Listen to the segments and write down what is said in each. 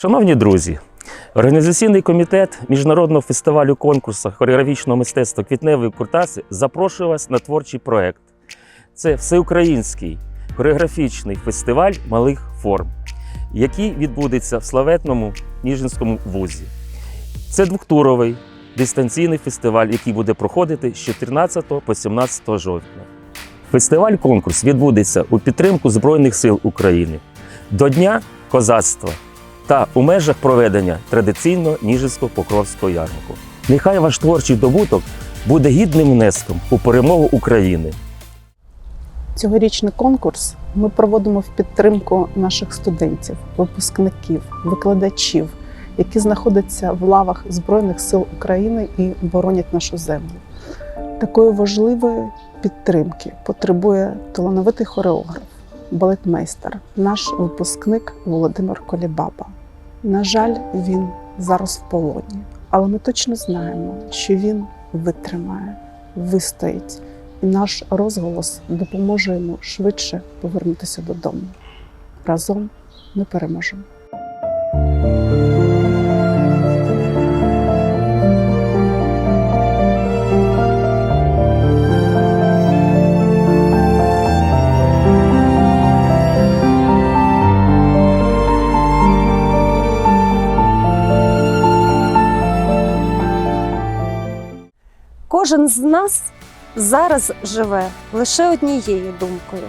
Шановні друзі, організаційний комітет міжнародного фестивалю конкурсу хореографічного мистецтва Квітневої куртаси запрошує вас на творчий проект. Це всеукраїнський хореографічний фестиваль малих форм, який відбудеться в славетному Ніжинському вузі. Це двохтуровий дистанційний фестиваль, який буде проходити з 14 по 17 жовтня. Фестиваль-конкурс відбудеться у підтримку Збройних сил України до Дня козацтва та у межах проведення традиційного Ніжинського покровського ярмарку. Нехай ваш творчий добуток буде гідним внеском у перемогу України. Цьогорічний конкурс ми проводимо в підтримку наших студентів, випускників, викладачів, які знаходяться в лавах Збройних сил України і боронять нашу землю. Такої важливої підтримки потребує талановитий хореограф, балетмейстер, наш випускник Володимир Колібаба. На жаль, він зараз в полоні, але ми точно знаємо, що він витримає, вистоїть і наш розголос допоможе йому швидше повернутися додому. Разом ми переможемо. Кожен з нас зараз живе лише однією думкою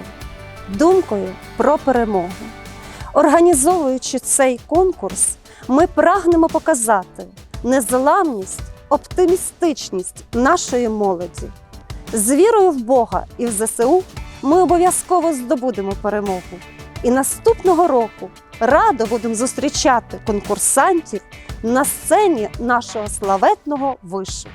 думкою про перемогу. Організовуючи цей конкурс, ми прагнемо показати незламність, оптимістичність нашої молоді. З вірою в Бога і в ЗСУ ми обов'язково здобудемо перемогу. І наступного року радо будемо зустрічати конкурсантів на сцені нашого славетного вишу.